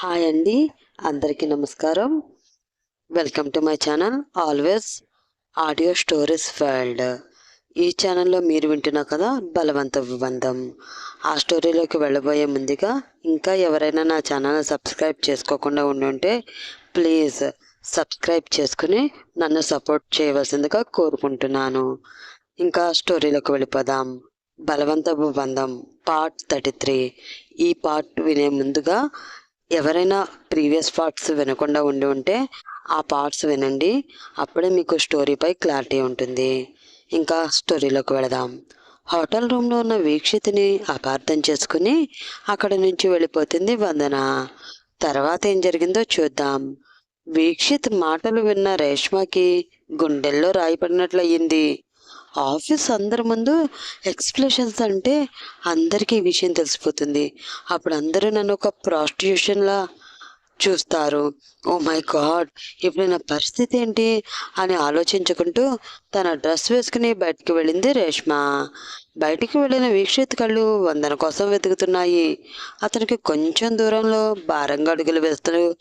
Hi అండి. అందరికీ నమస్కారం. Welcome to my channel always audio stories world ఈ ఛానల్లో మీరు వింటున్నా కదా బలవంత విబంధం. ఆ స్టోరీలోకి వెళ్ళబోయే ముందుగా ఇంకా ఎవరైనా నా ఛానల్ సబ్స్క్రైబ్ చేసుకోకుండా ఉండుంటే ప్లీజ్ సబ్స్క్రైబ్ చేసుకుని నన్ను సపోర్ట్ చేయవలసిందిగా కోరుకుంటున్నాను. ఇంకా స్టోరీలోకి వెళ్ళిపోదాం. బలవంత బంధం పార్ట్ థర్టీ త్రీ ఈ పార్ట్ వినే ముందుగా ఎవరైనా ప్రీవియస్ పార్ట్స్ వినకుండా ఉండి ఉంటే ఆ పార్ట్స్ వినండి. అప్పుడే మీకు స్టోరీపై క్లారిటీ ఉంటుంది. ఇంకా స్టోరీలోకి వెళదాం. హోటల్ రూమ్లో ఉన్న వీక్షితిని అపార్థం చేసుకుని అక్కడి నుంచి వెళ్ళిపోతుంది వందన. తర్వాత ఏం జరిగిందో చూద్దాం. వీక్షిత్ మాటలు విన్న రేష్మకి గుండెల్లో రాయిపడినట్లయింది ఆఫీస్ అందరి ముందు ఎక్స్ప్లెషన్స్ అంటే అందరికీ ఈ విషయం తెలిసిపోతుంది. అప్పుడు అందరూ నన్ను ఒక ప్రాస్టిట్యూషన్లా చూస్తారు. Oh ఓ మై గాడ్ ఇప్పుడు నా పరిస్థితి ఏంటి అని ఆలోచించుకుంటూ తన డ్రెస్ వేసుకుని బయటికి వెళ్ళింది రేష్మ. బయటికి వెళ్ళిన వీక్షిత్ కళ్ళు వందన కోసం వెతుకుతున్నాయి. అతనికి కొంచెం దూరంలో భారంగా అడుగులు వేస్తూ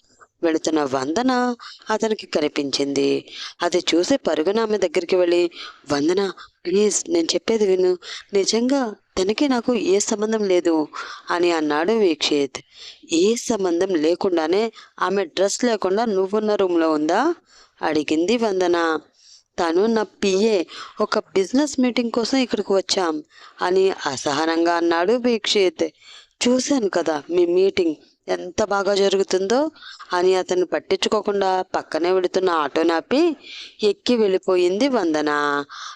వెళుతున్న వందన అతనికి కనిపించింది. అది చూసి పరుగున ఆమె దగ్గరికి వెళ్ళి వందన ప్లీజ్ నేను చెప్పేది విను. నిజంగా తనకి నాకు ఏ సంబంధం లేదు అని అన్నాడు వీక్షిత్. ఏ సంబంధం లేకుండానే ఆమె డ్రెస్ లేకుండా నువ్వున్న రూమ్లో ఉందా? అడిగింది వందన. తను నా పిఏ ఒక బిజినెస్ మీటింగ్ కోసం ఇక్కడికి వచ్చాం అని అసహనంగా అన్నాడు వీక్షిత్. చూశాను కదా మీ మీటింగ్. ఎంత బాగా జరుగుతుందో అని అతన్ని పట్టించుకోకుండా పక్కనే వెళుతున్న ఆటోని ఆపి ఎక్కి వెళ్ళిపోయింది వందన.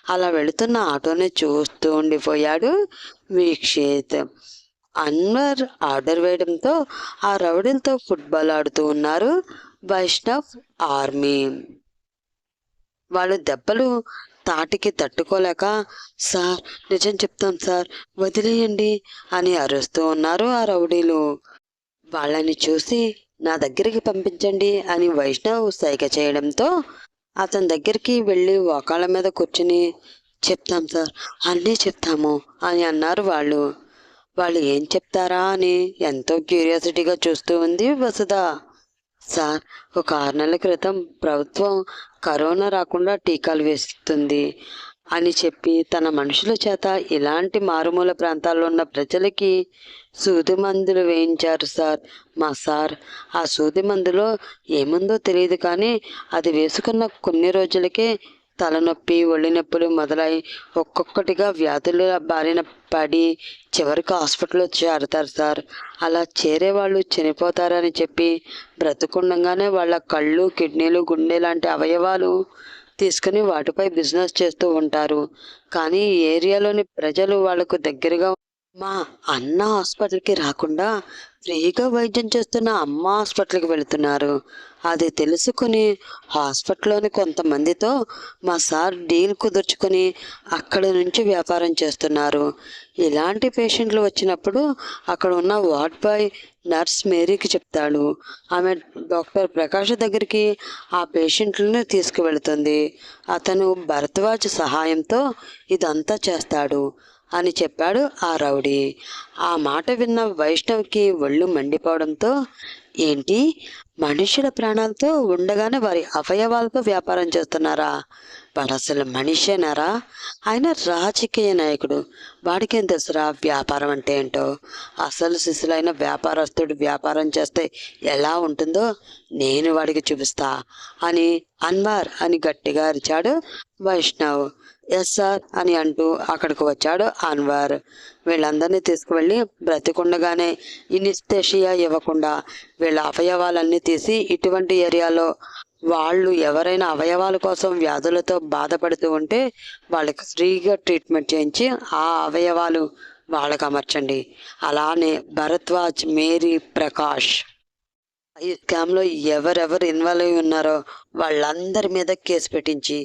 అలా వెళుతున్న ఆటోని చూస్తూ ఉండిపోయాడు వీక్షిత్. అన్వర్ ఆర్డర్ వేయడంతో ఆ రౌడీలతో ఫుట్బాల్ ఆడుతూ ఉన్నారు వైష్ణవ్ ఆర్మీ. వాళ్ళు దెబ్బలు తాటికి తట్టుకోలేక సార్ నిజం చెప్తాం సార్ వదిలేయండి అని అరుస్తూ ఉన్నారు ఆ రౌడీలు. వాళ్ళని చూసి నా దగ్గరికి పంపించండి అని వైష్ణవ్ సైగ చేయడంతో అతని దగ్గరికి వెళ్ళి ఒకళ్ళ మీద కూర్చుని చెప్తాం సార్ అన్నీ చెప్తాము అని అన్నారు వాళ్ళు. వాళ్ళు ఏం చెప్తారా అని ఎంతో క్యూరియాసిటీగా చూస్తూ ఉంది వసుధ. సార్ ఒక ఆరు నెలల క్రితం ప్రభుత్వం కరోనా రాకుండా టీకాలు వేస్తుంది. అని చెప్పి తన మనుషుల చేత ఇలాంటి మారుమూల ప్రాంతాల్లో ఉన్న ప్రజలకి సూది మందులు వేయించారు సార్. మా సార్ ఆ సూది మందులో ఏముందో తెలియదు కానీ అది వేసుకున్న కొన్ని రోజులకే తలనొప్పి ఒళ్ళు నొప్పులు మొదలై ఒక్కొక్కటిగా వ్యాధుల బారిన పడి చివరికి హాస్పిటల్లో చేరుతారు సార్. అలా చేరే వాళ్ళు చనిపోతారని చెప్పి బ్రతుకుండగానే వాళ్ళ కళ్ళు కిడ్నీలు గుండె లాంటి అవయవాలు తీసుకుని వాటిపై బిజినెస్ చేస్తూ ఉంటారు. కానీ ఈ ఏరియాలోని ప్రజలు వాళ్ళకు దగ్గరగా మా అన్న హాస్పిటల్కి రాకుండా ఫ్రీగా వైద్యం చేస్తున్న అమ్మ హాస్పిటల్కి వెళుతున్నారు. అది తెలుసుకుని హాస్పిటల్లోని కొంతమందితో మా సార్ డీల్ కుదుర్చుకొని అక్కడి నుంచి వ్యాపారం చేస్తున్నారు. ఇలాంటి పేషెంట్లు వచ్చినప్పుడు అక్కడ ఉన్న వార్డ్ బాయ్ నర్స్ మేరీకి చెప్తాడు. ఆమె డాక్టర్ ప్రకాష్ దగ్గరికి ఆ పేషెంట్లను తీసుకువెళుతుంది. అతను భరద్వాజ్ సహాయంతో ఇదంతా చేస్తాడు. అని చెప్పాడు ఆ రౌడీ. ఆ మాట విన్న వైష్ణవ్కి ఒళ్ళు మండిపోవడంతో ఏంటి మనుషుల ప్రాణాలతో ఉండగానే వారి అవయవాలతో వ్యాపారం చేస్తున్నారా? వాడు అసలు మనిషేనారా? ఆయన రాజకీయ నాయకుడు. వాడికేం తెలుసురా వ్యాపారం అంటే ఏంటో? అసలు శిశులైన వ్యాపారస్తుడు వ్యాపారం చేస్తే ఎలా ఉంటుందో నేను వాడికి చూపిస్తా అని అన్వార్ అని గట్టిగా అరిచాడు వైష్ణవ్. ఎస్ సార్ అని అంటూ అక్కడికి వచ్చాడు అన్వర్. వీళ్ళందరినీ తీసుకువెళ్ళి బ్రతికుండగానే ఇనిస్తేషియా ఇవ్వకుండా వీళ్ళ అవయవాలన్నీ తీసి ఇటువంటి ఏరియాలో వాళ్ళు ఎవరైనా అవయవాల కోసం వ్యాధులతో బాధపడుతూ ఉంటే వాళ్ళకి ఫ్రీగా ట్రీట్మెంట్ చేయించి ఆ అవయవాలు వాళ్ళకి అమర్చండి. అలానే భరద్వాజ్ మేరీ ప్రకాష్ ఈ స్కామ్లో ఎవరెవరు ఇన్వాల్వ్ అయి ఉన్నారో వాళ్ళందరి మీద కేసు పెట్టించి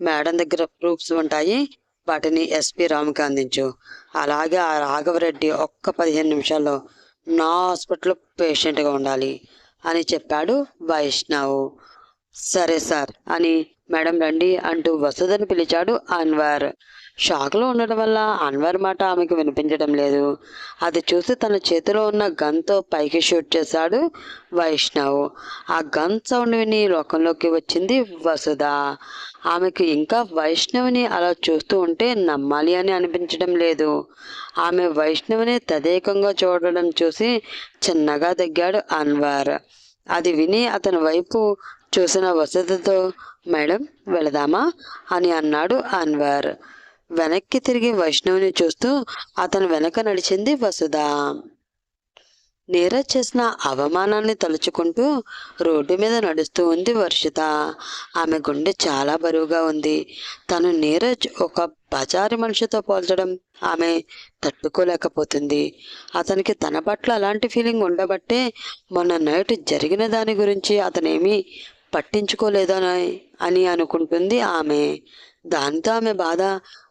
మేడం దగ్గర ప్రూఫ్స్ ఉంటాయి. వాటిని ఎస్పి రామ్కి అందించు. అలాగే ఆ రాఘవరెడ్డి ఒక్క పదిహేను నిమిషాల్లో నా హాస్పిటల్లో పేషెంట్గా ఉండాలి అని చెప్పాడు వైష్ణవ్. సరే సార్ అని మేడం రండి అంటూ వసుధని పిలిచాడు అన్వర్. షాక్లో ఉండడం వల్ల అన్వర్ మాట ఆమెకు వినిపించడం లేదు. అది చూసి తన చేతిలో ఉన్న గన్తో పైకి షూట్ చేశాడు వైష్ణవ్. ఆ గన్ సౌండ్ విని లోకంలోకి వచ్చింది వసుధ. ఆమెకు ఇంకా వైష్ణవిని అలా చూస్తూ ఉంటే నమ్మాలి అని అనిపించడం లేదు. ఆమె వైష్ణవిని తదేకంగా చూడడం చూసి చిన్నగా దగ్గాడు అన్వర్. అది విని అతని వైపు చూసిన వసతితో మేడం వెళదామా? అని అన్నాడు అన్వర్. వెనక్కి తిరిగి వైష్ణవిని చూస్తూ అతను వెనక నడిచింది వసుధ. నీరజ్ చేసిన అవమానాన్ని తలుచుకుంటూ రోడ్డు మీద నడుస్తూ ఉంది వర్షిత. ఆమె గుండె చాలా బరువుగా ఉంది. తను నీరజ్ ఒక బజారి మనిషితో పోల్చడం ఆమె తట్టుకోలేకపోతుంది. అతనికి తన పట్ల అలాంటి ఫీలింగ్ ఉండబట్టే మొన్న నైట్ జరిగిన దాని గురించి అతనేమీ పట్టించుకోలేదని అని అనుకుంటుంది ఆమె. దానితో ఆమె బాధ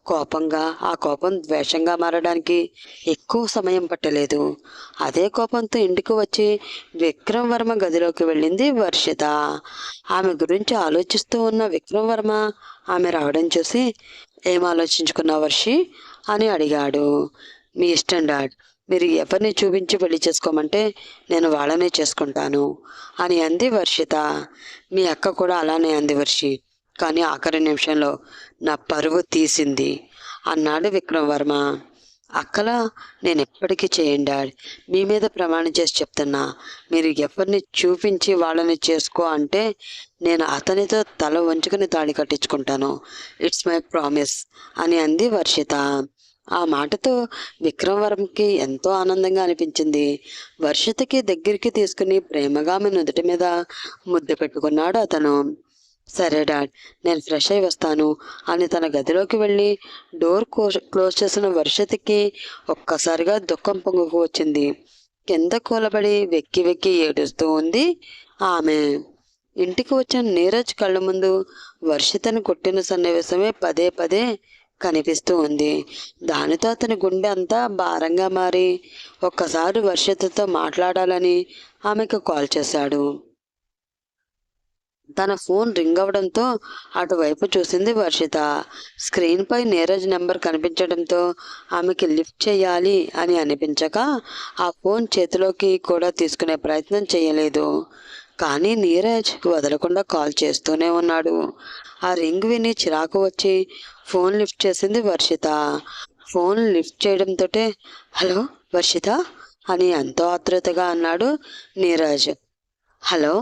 కోపంగా ఆ కోపం ద్వేషంగా మారడానికి ఎక్కువ సమయం పట్టలేదు. అదే కోపంతో ఇంటికి వచ్చి విక్రమ్ వర్మ గదిలోకి వెళ్ళింది వర్షిత. ఆమె గురించి ఆలోచిస్తూ ఉన్న విక్రమ్ వర్మ ఆమె రావడం చూసి ఏం ఆలోచించుకున్నా వర్షి? అని అడిగాడు. మీ ఇష్టం డాడ్. మీరు ఎవరిని చూపించి పెళ్ళి చేసుకోమంటే నేను వాళ్ళనే చేసుకుంటాను అని అంది వర్షిత. మీ అక్క కూడా అలానే అంది వర్షి. కానీ ఆఖరి నిమిషంలో నా పరువు తీసింది అన్నాడు విక్రమ్ వర్మ అక్కలా నేను ఎప్పటికీ చేయండి డాడ్. మీ మీద ప్రమాణం చేసి చెప్తున్నా. మీరు ఎవరిని చూపించి వాళ్ళని చేసుకో అంటే నేను అతనితో తల వంచుకుని తాళి కట్టించుకుంటాను. ఇట్స్ మై ప్రామిస్ అని అంది వర్షిత. ఆ మాటతో విక్రమవరంకి ఎంతో ఆనందంగా అనిపించింది. వర్షితకి దగ్గరికి తీసుకుని ప్రేమగా ఆమె నుదుటి మీద ముద్దు పెట్టుకున్నాడు అతను. సరే డాడ్ నేను ఫ్రెష్ అయి వస్తాను. అని తన గదిలోకి వెళ్ళి డోర్ క్లోజ్ చేసిన వర్షతికి ఒక్కసారిగా దుఃఖం పొంగుకు వచ్చింది. కింద కూలబడి వెక్కి వెక్కి ఏడుస్తూ ఉంది ఆమె. ఇంటికి వచ్చిన నీరజ్ కళ్ళ ముందు వర్షితను కొట్టిన సన్నివేశమే పదే పదే కనిపిస్తూ ఉంది. దానితో అతని గుండె అంతా భారంగా మారి ఒక్కసారి వర్షితతో మాట్లాడాలని ఆమెకు కాల్ చేశాడు. తన ఫోన్ రింగ్ అవడంతో అటువైపు చూసింది వర్షిత స్క్రీన్పై నీరజ్ నెంబర్ కనిపించడంతో ఆమెకి లిఫ్ట్ చేయాలి అని అనిపించక ఆ ఫోన్ చేతిలోకి కూడా తీసుకునే ప్రయత్నం చేయలేదు. కానీ నీరజ్ వదలకుండా కాల్ చేస్తూనే ఉన్నాడు. ఆ రింగ్ విని చిరాకు వచ్చి ఫోన్ లిఫ్ట్ చేసింది వర్షిత ఫోన్ లిఫ్ట్ చేయడంతో హలో వర్షిత అని ఎంతో ఆతృతగా అన్నాడు నీరజ్. హలో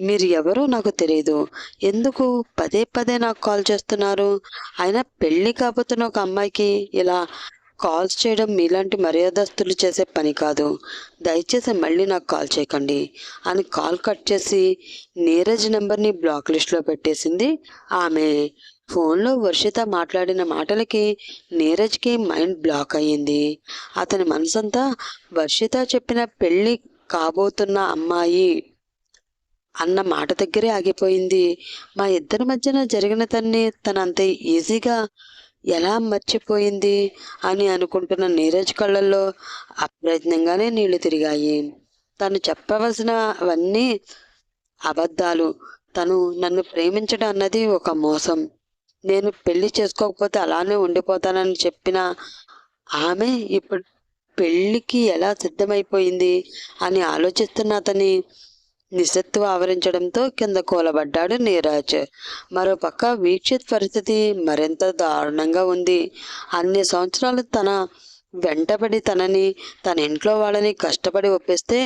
మీరు ఎవరో నాకు తెలియదు ఎందుకు? పదే పదే నాకు కాల్ చేస్తున్నారు. అయినా పెళ్ళి కాబోతున్న ఒక అమ్మాయికి ఇలా కాల్స్ చేయడం మీలాంటి మర్యాదస్తులు చేసే పని కాదు. దయచేసి మళ్ళీ నాకు కాల్ చేయకండి. అని కాల్ కట్ చేసి నీరజ్ నెంబర్ని బ్లాక్ లిస్ట్లో పెట్టేసింది ఆమె. ఫోన్లో వర్షిత మాట్లాడిన మాటలకి నీరజ్కి మైండ్ బ్లాక్ అయ్యింది. అతని మనసంతా వర్షిత చెప్పిన పెళ్ళి కాబోతున్న అమ్మాయి అన్న మాట దగ్గరే ఆగిపోయింది. మా ఇద్దరి మధ్యన జరిగిన తన్ని తనంత ఈజీగా ఎలా మర్చిపోయింది అని అనుకుంటున్న నీరజ్ కళ్ళల్లో అప్రయత్నంగానే నీళ్ళు తిరిగాయి. తను చెప్పవలసినవన్నీ అబద్ధాలు. తను నన్ను ప్రేమించడం అన్నది ఒక మోసం. నేను పెళ్ళి చేసుకోకపోతే అలానే ఉండిపోతానని చెప్పిన ఆమె ఇప్పుడు పెళ్ళికి ఎలా సిద్ధమైపోయింది అని ఆలోచిస్తున్న అతని నిస్సత్తువ ఆవరించడంతో కింద కూలబడ్డాడు నీరాజ్. మరోపక్క వీక్షిత్ పరిస్థితి మరింత దారుణంగా ఉంది. అన్ని సంవత్సరాలు తన వెంటబడి తనని తన ఇంట్లో వాళ్ళని కష్టపడి ఒప్పిస్తే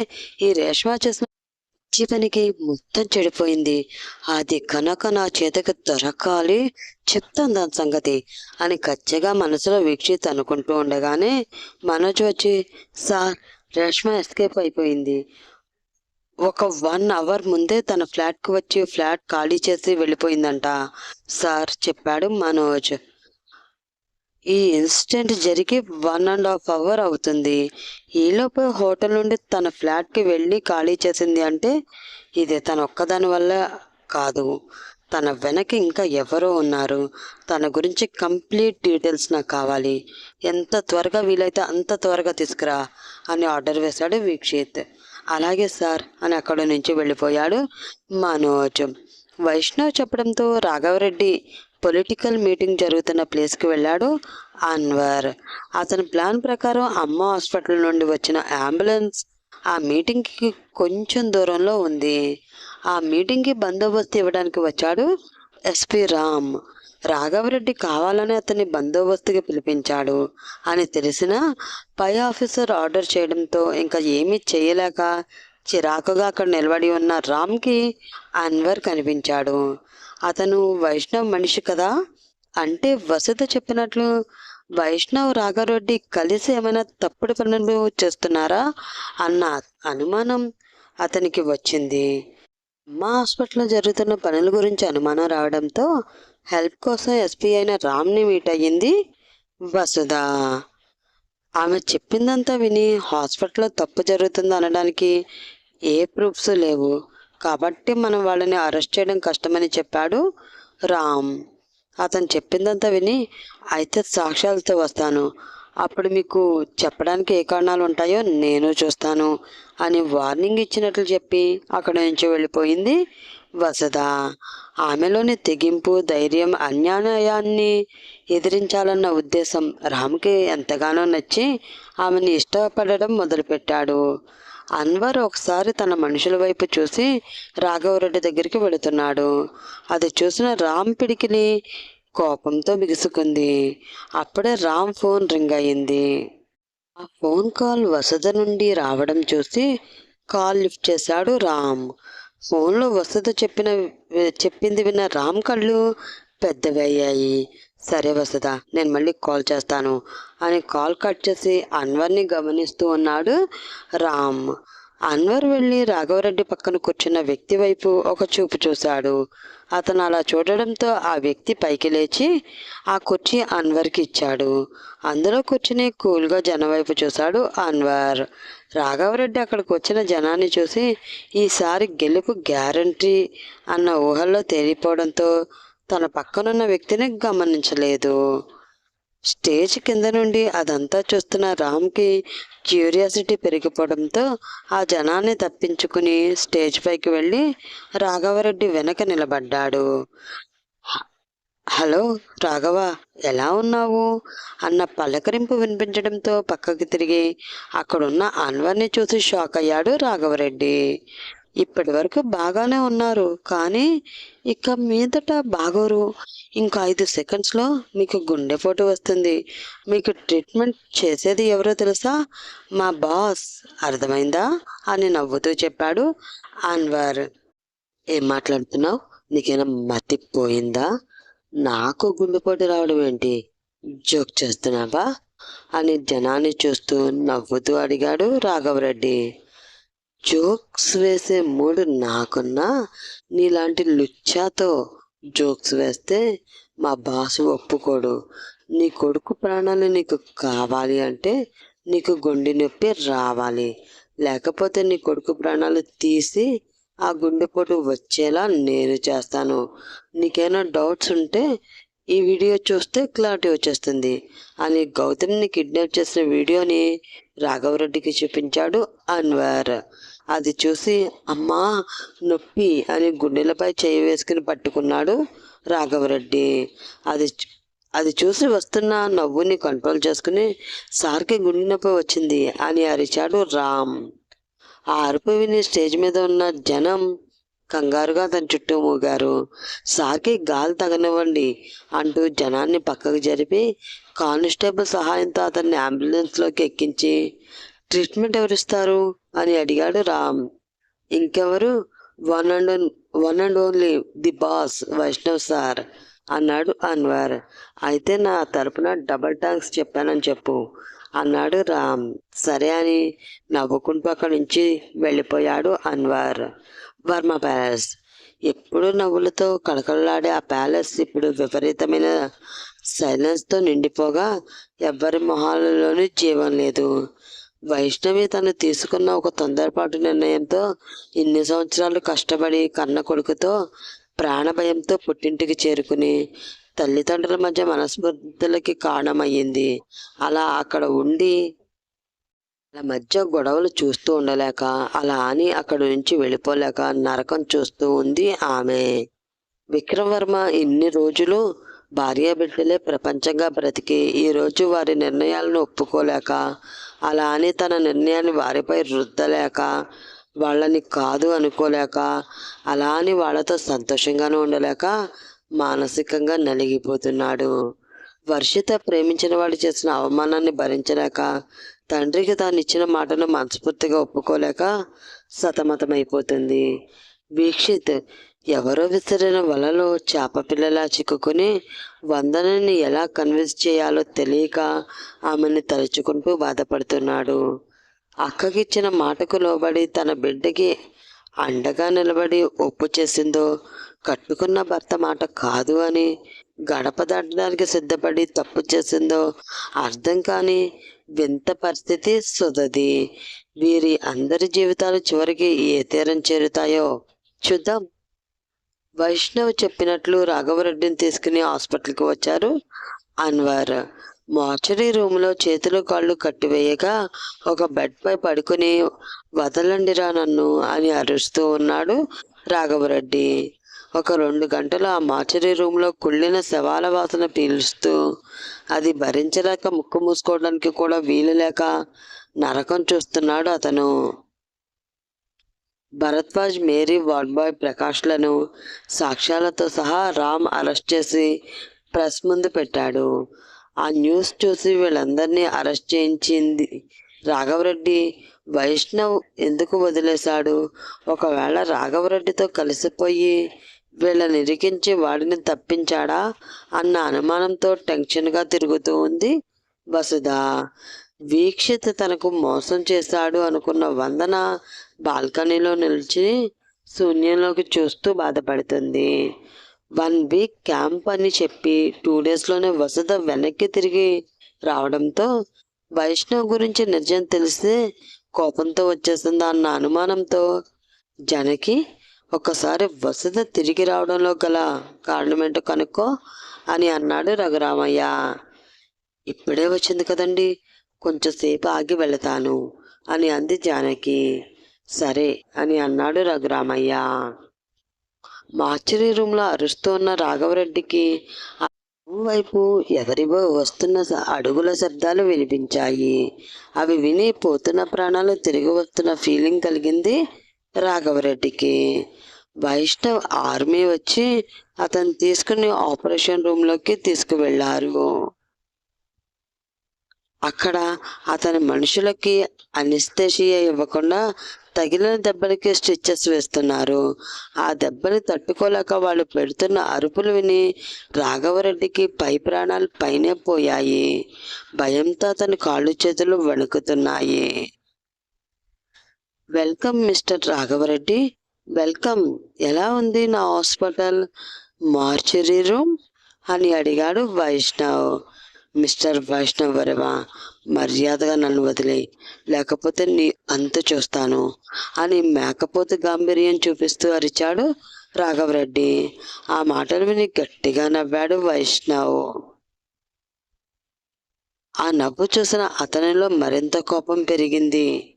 ఈ రేష్మా చేసిన జీవనికి పనికి మొత్తం చెడిపోయింది. అది కనుక నా చేతికి దొరకాలి చెప్తాను దాని సంగతి అని కచ్చిగా మనసులో వీక్షిత్ అనుకుంటూ ఉండగానే మనోజ్ వచ్చి సార్ రేష్మ ఎస్కేప్ అయిపోయింది. ఒక వన్ అవర్ ముందే తన ఫ్లాట్కి వచ్చి ఫ్లాట్ ఖాళీ చేసి వెళ్ళిపోయిందంట. సార్ చెప్పాడు మనోజ్. ఈ ఇన్సిడెంట్ జరిగి వన్ అండ్ హాఫ్ అవర్ అవుతుంది. ఈలోపు హోటల్ నుండి తన ఫ్లాట్కి వెళ్ళి ఖాళీ చేసింది అంటే ఇది తన ఒక్కదాని వల్ల కాదు. తన వెనక ఇంకా ఎవరో ఉన్నారు. తన గురించి కంప్లీట్ డీటెయిల్స్ నాకు కావాలి. ఎంత త్వరగా వీలైతే అంత త్వరగా తీసుకురా అని ఆర్డర్ వేశాడు వీక్షిత్. అలాగే సార్ అని అక్కడి నుంచి వెళ్ళిపోయాడు మనోజ్. వైష్ణవ్ చెప్పడంతో రాఘవరెడ్డి పొలిటికల్ మీటింగ్ జరుగుతున్న ప్లేస్కి వెళ్ళాడు అన్వర్. అతని ప్లాన్ ప్రకారం అమ్మ హాస్పిటల్ నుండి వచ్చిన అంబులెన్స్ ఆ మీటింగ్కి కొంచెం దూరంలో ఉంది. ఆ మీటింగ్కి బందోబస్తు ఇవ్వడానికి వచ్చాడు ఎస్పి రామ్. రాఘవరెడ్డి కావాలని అతన్ని బందోబస్తుకి పిలిపించాడు. అని తెలిసిన పై ఆఫీసర్ ఆర్డర్ చేయడంతో ఇంకా ఏమీ చేయలేక చిరాకుగా అక్కడ నిలబడి ఉన్న రామ్కి అన్వర్ కనిపించాడు. అతను వైష్ణవ్ మనిషి కదా? అంటే వసతి చెప్పినట్లు వైష్ణవ్ రాఘవరెడ్డి కలిసి ఏమైనా తప్పుడు పనులు చేస్తున్నారా? అన్న అనుమానం అతనికి వచ్చింది. మా హాస్పిటల్లో జరుగుతున్న పనుల గురించి అనుమానం రావడంతో హెల్ప్ కోసం ఎస్పీ అయిన రామ్ని మీట్ అయ్యింది వసుధ. ఆమె చెప్పిందంతా విని హాస్పిటల్లో తప్పు జరుగుతుంది అనడానికి ఏ ప్రూఫ్స్ లేవు. కాబట్టి మనం వాళ్ళని అరెస్ట్ చేయడం కష్టమని చెప్పాడు రామ్. అతను చెప్పిందంతా విని అయితే సాక్ష్యాలతో వస్తాను. అప్పుడు మీకు చెప్పడానికి ఏ కారణాలు ఉంటాయో నేను చూస్తాను అని వార్నింగ్ ఇచ్చినట్లు చెప్పి అక్కడి నుంచి వెళ్ళిపోయింది వసదా? ఆమెలోని తెగింపు ధైర్యం అన్యాయాన్ని ఎదిరించాలన్న ఉద్దేశం రామ్కి ఎంతగానో నచ్చి ఆమెను ఇష్టపడడం మొదలుపెట్టాడు. అన్వర్ ఒకసారి తన మనుషుల వైపు చూసి రాఘవరెడ్డి దగ్గరికి వెళుతున్నాడు. అది చూసిన రామ్ పిడికిని కోపంతో బిగుసుకుంది. అప్పుడే రామ్ ఫోన్ రింగ్ అయింది. ఆ ఫోన్ కాల్ వసద నుండి రావడం చూసి కాల్ లిఫ్ట్ చేశాడు రామ్. ఫోన్లో వసద చెప్పిన చెప్పింది విన్న రామ్ కళ్ళు పెద్దవి అయ్యాయి సరే వసద నేను మళ్ళీ కాల్ చేస్తాను అని కాల్ కట్ చేసి అన్వర్ని గమనిస్తూ ఉన్నాడు రామ్. అన్వర్ వెళ్ళి రాఘవరెడ్డి పక్కన కూర్చున్న వ్యక్తి వైపు ఒక చూపు చూశాడు. అతను అలా చూడడంతో ఆ వ్యక్తి పైకి లేచి ఆ కుర్చీ అన్వర్కి ఇచ్చాడు. అందులో కూర్చుని కూల్గా జనం వైపు చూశాడు అన్వర్. రాఘవరెడ్డి అక్కడికి వచ్చిన జనాన్ని చూసి ఈసారి గెలుపు గ్యారంటీ అన్న ఊహల్లో తేలిపోవడంతో తన పక్కనున్న వ్యక్తిని గమనించలేదు. స్టేజ్ కింద నుండి అదంతా చూస్తున్న రామ్కి క్యూరియాసిటీ పెరిగిపోవడంతో ఆ జనాన్ని తప్పించుకుని స్టేజ్ పైకి వెళ్ళి రాఘవరెడ్డి వెనక నిలబడ్డాడు. హలో రాఘవ ఎలా ఉన్నావు? అన్న పలకరింపు వినిపించడంతో పక్కకి తిరిగి అక్కడున్న అన్వర్ని చూసి షాక్ అయ్యాడు రాఘవరెడ్డి. ఇప్పటి వరకు బాగానే ఉన్నారు. కానీ ఇక మీదట బాగోరు. ఇంకా ఐదు సెకండ్స్లో మీకు గుండెపోటు వస్తుంది. మీకు ట్రీట్మెంట్ చేసేది ఎవరో తెలుసా? మా బాస్. అర్థమైందా? అని నవ్వుతూ చెప్పాడు అన్వర్. ఏం మాట్లాడుతున్నావు? నీకేమైనా మతిపోయిందా? నాకు గుండెపోటు రావడం ఏంటి? జోక్ చేస్తున్నావా? అని జనాన్ని చూస్తూ నవ్వుతూ అడిగాడు రాఘవరెడ్డి. జోక్స్ వేసే మూడు నాకున్నా నీలాంటి లుచ్చాతో జోక్స్ వేస్తే మా బాస్ ఒప్పుకోడు. నీ కొడుకు ప్రాణాలు నీకు కావాలి అంటే నీకు గుండె నొప్పి రావాలి. లేకపోతే నీ కొడుకు ప్రాణాలు తీసి ఆ గుండెపోటు వచ్చేలా నేను చేస్తాను. నీకేమైనా డౌట్స్ ఉంటే ఈ వీడియో చూస్తే క్లారిటీ వచ్చేస్తుంది. అని గౌతమ్ని కిడ్నాప్ చేసిన వీడియోని రాఘవరెడ్డికి చూపించాడు అన్వర్. అది చూసి అమ్మా నొప్పి అని గుండెలపై చేయి వేసుకుని పట్టుకున్నాడు రాఘవరెడ్డి. అది అది చూసి వస్తున్న నవ్వుని కంట్రోల్ చేసుకుని సార్కి గుండె నొప్పి వచ్చింది అని అరిచాడు రామ్. ఆ అరుపు విని స్టేజ్ మీద ఉన్న జనం కంగారుగా తన చుట్టూ మూగారు. సార్కి గాలి తగనివ్వండి అంటూ జనాన్ని పక్కకు జరిపి కానిస్టేబుల్ సహాయంతో అతన్ని అంబులెన్స్లోకి ఎక్కించి ట్రీట్మెంట్ ఎవరిస్తారు? అని అడిగాడు రామ్. ఇంకెవరు? One and one and only the boss Vaishnav sir అన్నాడు అన్వర్. అయితే నా తరపున డబల్ థ్యాంక్స్ చెప్పానని చెప్పు అన్నాడు రామ్. సరే అని నవ్వుకుంటూ అక్కడి నుంచి వెళ్ళిపోయాడు అన్వర్. వర్మ ప్యాలెస్. ఎప్పుడు నవ్వులతో కళకళలాడే ఆ ప్యాలెస్ ఇప్పుడు విపరీతమైన సైలెన్స్తో నిండిపోగా ఎవ్వరి మొహాలలోనూ జీవం లేదు. వైష్ణవి తను తీసుకున్న ఒక తొందరపాటు నిర్ణయంతో ఇన్ని సంవత్సరాలు కష్టపడి కన్న కొడుకుతో ప్రాణభయంతో పుట్టింటికి చేరుకుని తల్లిదండ్రుల మధ్య మనస్పర్ధలకి కారణమయ్యింది. అలా అక్కడ ఉండి వాళ్ళ మధ్య గొడవలు చూస్తూ ఉండలేక అలా అని అక్కడి నుంచి వెళ్ళిపోలేక నరకం చూస్తూ ఉంది ఆమె. విక్రమ్ వర్మ ఇన్ని రోజులు భార్య బిడ్డలే ప్రపంచంగా బ్రతికి ఈరోజు వారి నిర్ణయాలను ఒప్పుకోలేక అలా అని తన నిర్ణయాన్ని వారిపై రుద్దలేక వాళ్ళని కాదు అనుకోలేక అలా అని వాళ్ళతో సంతోషంగానే ఉండలేక మానసికంగా నలిగిపోతున్నాడు. వర్షిత ప్రేమించిన వాడు చేసిన అవమానాన్ని భరించలేక తండ్రికి తాను ఇచ్చిన మాటను మనస్ఫూర్తిగా ఒప్పుకోలేక సతమతమైపోతుంది. వీక్షిత్ ఎవరో విసిరిన వలలో చేప పిల్లలా చిక్కుకుని వందనని ఎలా కన్విన్స్ చేయాలో తెలియక ఆమెను తలుచుకుంటూ బాధపడుతున్నాడు. అక్కకిచ్చిన మాటకు లోబడి తన బిడ్డకి అండగా నిలబడి ఒప్పు చేసిందో కట్టుకున్న భర్త మాట కాదు అని గడప దాటడానికి సిద్ధపడి తప్పు చేసిందో అర్థం కాని వింత పరిస్థితి సుధది. వీరి అందరి జీవితాలు చివరికి ఏ తీరం చేరుతాయో చూద్దాం. వైష్ణవ్ చెప్పినట్లు రాఘవరెడ్డిని తీసుకుని హాస్పిటల్కి వచ్చారు అన్వర్. మార్చరీ రూమ్లో చేతులు కాళ్ళు కట్టివేయగా ఒక బెడ్ పై పడుకుని వదలండిరా నన్ను అని అరుస్తూ ఉన్నాడు రాఘవరెడ్డి. ఒక రెండు గంటలు ఆ మార్చరీ రూమ్లో కుళ్ళిన శవాల వాసన పీలుస్తూ అది భరించలేక ముక్కు మూసుకోవడానికి కూడా వీలు లేక నరకం చూస్తున్నాడు అతను. భరద్వాజ్ మేరీ వార్డ్ బాయ్ ప్రకాష్లను సాక్ష్యాలతో సహా రామ్ అరెస్ట్ చేసి ప్రెస్ ముందు పెట్టాడు. ఆ న్యూస్ చూసి వీళ్ళందరినీ అరెస్ట్ చేయించింది రాఘవరెడ్డి. వైష్ణవ్ ఎందుకు వదిలేశాడు? ఒకవేళ రాఘవరెడ్డితో కలిసిపోయి వీళ్ళని ఇరికించి వాడిని తప్పించాడా అన్న అనుమానంతో టెన్షన్గా తిరుగుతూ ఉంది వసుధ. వీక్షిత్ తనకు మోసం చేశాడు అనుకున్న వందన బాల్కనీలో నిలిచి శూన్యంలోకి చూస్తూ బాధపడుతుంది. వన్ వీక్ క్యాంప్ అని చెప్పి టూ డేస్లోనే వసత వెనక్కి తిరిగి రావడంతో వైష్ణవ్ గురించి నిజం తెలిస్తే కోపంతో వచ్చేసిందా అన్న అనుమానంతో జనకి ఒకసారి వసత తిరిగి రావడంలో గల కారణమేంటో కనుక్కో అని అన్నాడు రఘురామయ్య. ఇప్పుడే వచ్చింది కదండి కొంచెంసేపు ఆగి వెళతాను అని అంది జానకి. సరే అని అన్నాడు రఘురామయ్య. మార్చరీ రూమ్లో అరుస్తూ ఉన్న రాఘవరెడ్డికి వైపు ఎవరివో వస్తున్న అడుగుల శబ్దాలు వినిపించాయి. అవి విని పోతున్న ప్రాణాలు తిరిగి వస్తున్న ఫీలింగ్ కలిగింది రాఘవరెడ్డికి. వైష్ణవ్ ఆర్మీ వచ్చి అతను తీసుకుని ఆపరేషన్ రూమ్లోకి తీసుకువెళ్ళారు. అక్కడ అతని మనుషులకి అనిస్తేషియా ఇవ్వకుండా తగిలిన దెబ్బలకి స్టిచ్చెస్ వేస్తున్నారు. ఆ దెబ్బని తట్టుకోలేక వాళ్ళు పెడుతున్న అరుపులు విని రాఘవరెడ్డికి పై ప్రాణాలు పైనే పోయాయి. భయంతో అతని కాళ్ళు చేతులు వణుకుతున్నాయి. Welcome mister Raghava Reddy. Welcome. ఎలా ఉంది నా హాస్పిటల్? Mortuary room? అని అడిగాడు వైష్ణవ్. మిస్టర్ వైష్ణవ్ మర్యాదగా నన్ను వదిలే. లేకపోతే నీ అంత చూస్తాను. అని మేకపోతు గాంభీర్యం చూపిస్తూ అరిచాడు రాఘవరెడ్డి. ఆ మాటలు విని గట్టిగా నవ్వాడు వైష్ణవ్. ఆ నవ్వు చూసిన అతనిలో మరింత కోపం పెరిగింది.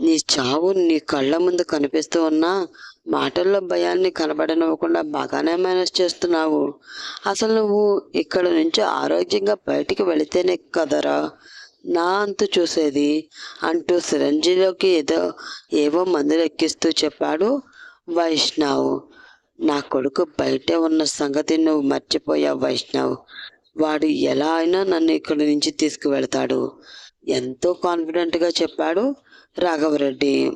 నీ చావు నీ కళ్ళ ముందు కనిపిస్తూ ఉన్నా మాటల్లో భయాన్ని కనబడనివ్వకుండా బాగానే మేనేజ్ చేస్తున్నావు. అసలు నువ్వు ఇక్కడ నుంచి ఆరోగ్యంగా బయటికి వెళితేనే కదరా? నా అంతు చూసేది అంటూ సిరంజిలోకి ఏదో ఏవో మందులు ఎక్కిస్తూ చెప్పాడు వైష్ణవ్. నా కొడుకు బయటే ఉన్న సంగతి నువ్వు మర్చిపోయావు వైష్ణవ్. వాడు ఎలా అయినా నన్ను ఇక్కడి నుంచి తీసుకువెళ్తాడు. ఎంతో కాన్ఫిడెంట్గా చెప్పాడు రాఘవరెడ్డి.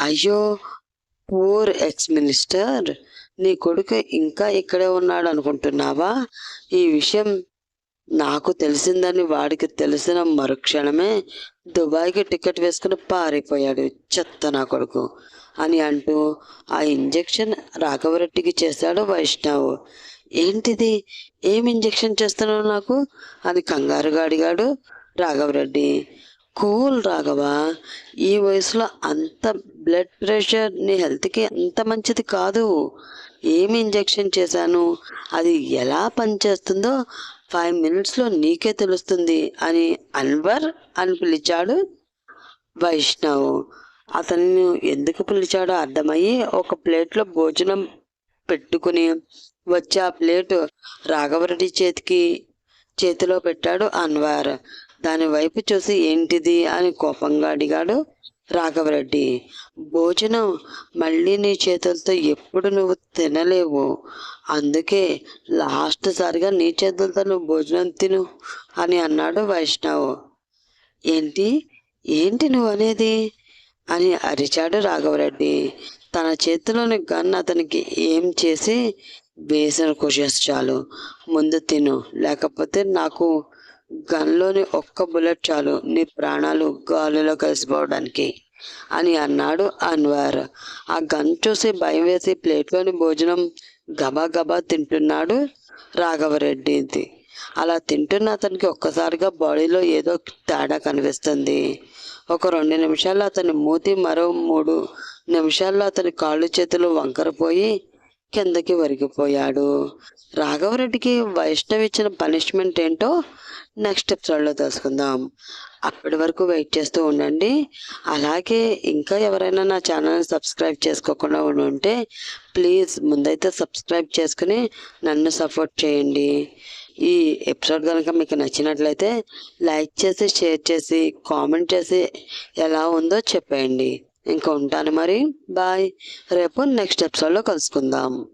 అయ్యో పూర్ ఎక్స్ మినిస్టర్ నీ కొడుకు ఇంకా ఇక్కడే ఉన్నాడు అనుకుంటున్నావా? ఈ విషయం నాకు తెలిసిందని వాడికి తెలిసిన మరుక్షణమే దుబాయ్కి టికెట్ వేసుకుని పారిపోయాడు చెత్త నా కొడుకు అని అంటూ ఆ ఇంజెక్షన్ రాఘవరెడ్డికి చేశాడు వైష్ణవ్. ఏంటిది? ఏం ఇంజెక్షన్ చేస్తున్నావు నాకు? అని కంగారుగా అడిగాడు రాఘవరెడ్డి. కూల్ రాఘవ ఈ వయసులో అంత బ్లడ్ ప్రెషర్ నీ హెల్త్కి అంత మంచిది కాదు. ఏమి ఇంజెక్షన్ చేశాను? అది ఎలా పనిచేస్తుందో ఫైవ్ మినిట్స్లో నీకే తెలుస్తుంది అని అన్వర్ అని పిలిచాడు వైష్ణవ్. అతన్ని ఎందుకు పిలిచాడో అర్థమయ్యి ఒక ప్లేట్లో భోజనం పెట్టుకుని వచ్చి ఆ ప్లేటు రాఘవరెడ్డి చేతికి చేతిలో పెట్టాడు అన్వర్. దాని వైపు చూసి ఏంటిది అని కోపంగా అడిగాడు రాఘవరెడ్డి. భోజనం మళ్ళీ నీ చేతులతో ఎప్పుడు నువ్వు తినలేవు. అందుకే లాస్ట్ సారిగా నీ చేతులతో నువ్వు భోజనం తిను అని అన్నాడు వైష్ణవ్. ఏంటి? ఏంటి నువ్వు అనేది? అని అరిచాడు రాఘవరెడ్డి. తన చేతిలోని గన్ అతనికి ఏం చేసి వేసిన క్వశ్చన్స్ చాలు. ముందు తిను లేకపోతే నాకు గన్లోని ఒక్క బుల్లెట్ చాలు నీ ప్రాణాలు గాలిలో కలిసిపోవడానికి అని అన్నాడు అన్వర్. ఆ గన్ చూసి భయం వేసి ప్లేట్లోని భోజనం గబా గబా తింటున్నాడు రాఘవరెడ్డిది అలా తింటున్న అతనికి ఒక్కసారిగా బాడీలో ఏదో తేడా కనిపిస్తుంది. ఒక రెండు నిమిషాల్లో అతని మూతి మరో మూడు నిమిషాల్లో అతని కాళ్ళు చేతులు వంకరపోయి కిందకి వరిగిపోయాడు రాఘవరెడ్డికి వైష్ణవ్ ఇచ్చిన పనిష్మెంట్ ఏంటో నెక్స్ట్ ఎపిసోడ్లో తెలుసుకుందాం. అప్పటి వరకు వెయిట్ చేస్తూ ఉండండి. అలాగే ఇంకా ఎవరైనా నా ఛానల్ని సబ్స్క్రైబ్ చేసుకోకుండా ఉంటే ప్లీజ్ ముందైతే సబ్స్క్రైబ్ చేసుకుని నన్ను సపోర్ట్ చేయండి. ఈ ఎపిసోడ్ కనుక మీకు నచ్చినట్లయితే లైక్ చేసి షేర్ చేసి కామెంట్ చేసి ఎలా ఉందో చెప్పేయండి. ఇంకా ఉంటాను మరి. బాయ్ రేపు నెక్స్ట్ ఎపిసోడ్లో కలుసుకుందాం.